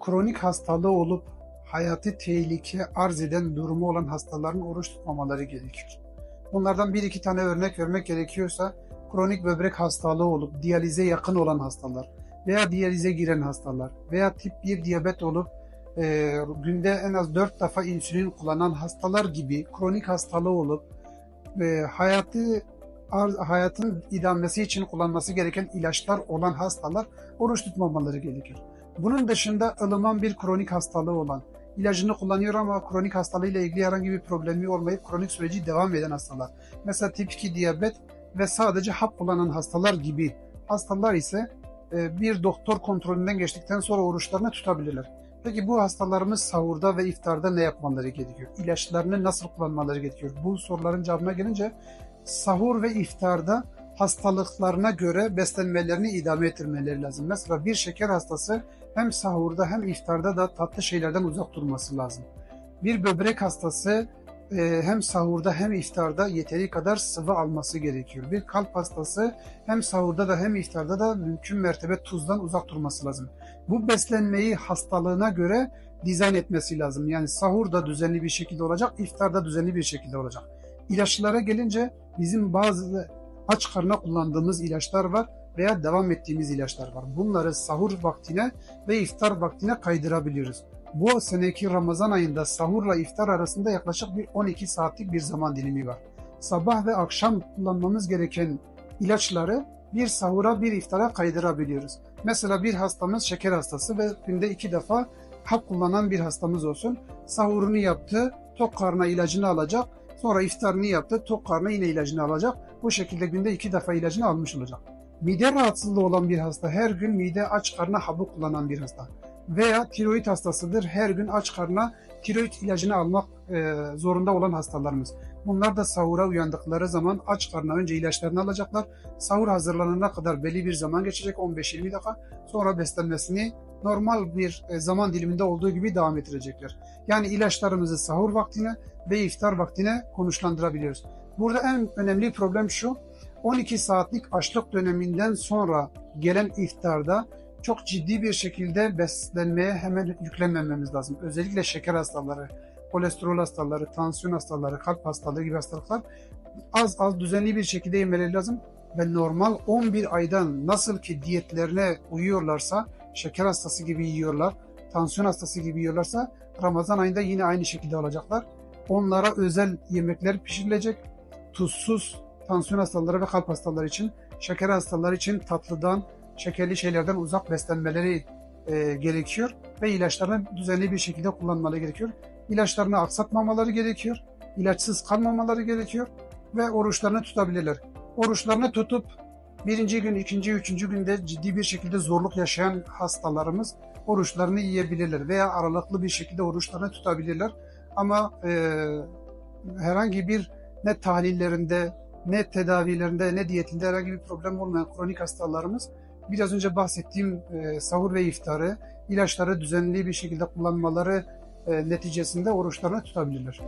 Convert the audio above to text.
Kronik hastalığı olup hayati tehlike arz eden durumu olan hastaların oruç tutmamaları gerekiyor. Bunlardan bir iki tane örnek vermek gerekiyorsa kronik böbrek hastalığı olup diyalize yakın olan hastalar veya diyalize giren hastalar veya tip 1 diyabet olup e, günde en az 4 defa insülin kullanan hastalar gibi kronik hastalığı olup e, hayatı ar- hayatın idamesi için kullanması gereken ilaçlar olan hastalar oruç tutmamaları gerekiyor. Bunun dışında ılıman bir kronik hastalığı olan, ilacını kullanıyor ama kronik hastalığıyla ilgili herhangi bir problemi olmayıp kronik süreci devam eden hastalar. Mesela tip 2 diyabet ve sadece hap kullanan hastalar gibi hastalar ise e, bir doktor kontrolünden geçtikten sonra oruçlarını tutabilirler. Peki bu hastalarımız sahurda ve iftarda ne yapmaları gerekiyor? İlaçlarını nasıl kullanmaları gerekiyor? Bu soruların cevabına gelince sahur ve iftarda hastalıklarına göre beslenmelerini idame ettirmeleri lazım. Mesela bir şeker hastası hem sahurda hem iftarda da tatlı şeylerden uzak durması lazım. Bir böbrek hastası hem sahurda hem iftarda yeteri kadar sıvı alması gerekiyor. Bir kalp hastası hem sahurda da hem iftarda da mümkün mertebe tuzdan uzak durması lazım. Bu beslenmeyi hastalığına göre dizayn etmesi lazım. Yani sahurda düzenli bir şekilde olacak, iftarda düzenli bir şekilde olacak. İlaçlara gelince bizim bazı aç karnına kullandığımız ilaçlar var veya devam ettiğimiz ilaçlar var. Bunları sahur vaktine ve iftar vaktine kaydırabiliyoruz. Bu seneki Ramazan ayında sahurla iftar arasında yaklaşık bir 12 saatlik bir zaman dilimi var. Sabah ve akşam kullanmamız gereken ilaçları bir sahura bir iftara kaydırabiliyoruz. Mesela bir hastamız şeker hastası ve günde iki defa hap kullanan bir hastamız olsun. Sahurunu yaptı, tok karnına ilacını alacak. Sonra iftarını yaptı, tok karnına yine ilacını alacak. Bu şekilde günde iki defa ilacını almış olacak. Mide rahatsızlığı olan bir hasta, her gün mide aç karnına hapı kullanan bir hasta veya tiroid hastasıdır, her gün aç karnına tiroid ilacını almak e, zorunda olan hastalarımız. Bunlar da sahura uyandıkları zaman aç karnına önce ilaçlarını alacaklar. Sahur hazırlanana kadar belli bir zaman geçecek 15-20 dakika. Sonra beslenmesini normal bir e, zaman diliminde olduğu gibi devam ettirecekler. Yani ilaçlarımızı sahur vaktine ve iftar vaktine konuşlandırabiliyoruz. Burada en önemli problem şu. 12 saatlik açlık döneminden sonra gelen iftarda çok ciddi bir şekilde beslenmeye hemen yüklenmememiz lazım. Özellikle şeker hastaları, kolesterol hastaları, tansiyon hastaları, kalp hastalığı gibi hastalıklar az az düzenli bir şekilde yemeleri lazım. Ve normal 11 aydan nasıl ki diyetlerine uyuyorlarsa, şeker hastası gibi yiyorlar, tansiyon hastası gibi yiyorlarsa Ramazan ayında yine aynı şekilde olacaklar. Onlara özel yemekler pişirilecek. Tuzsuz tansiyon hastaları ve kalp hastaları için, şeker hastaları için tatlıdan, şekerli şeylerden uzak beslenmeleri e, gerekiyor ve ilaçlarını düzenli bir şekilde kullanmaları gerekiyor. İlaçlarını aksatmamaları gerekiyor. ilaçsız kalmamaları gerekiyor ve oruçlarını tutabilirler. Oruçlarını tutup birinci gün, ikinci, üçüncü günde ciddi bir şekilde zorluk yaşayan hastalarımız oruçlarını yiyebilirler veya aralıklı bir şekilde oruçlarını tutabilirler. Ama e, herhangi bir ne tahlillerinde, ne tedavilerinde, ne diyetinde herhangi bir problem olmayan kronik hastalarımız biraz önce bahsettiğim e, sahur ve iftarı, ilaçları düzenli bir şekilde kullanmaları e, neticesinde oruçlarını tutabilirler.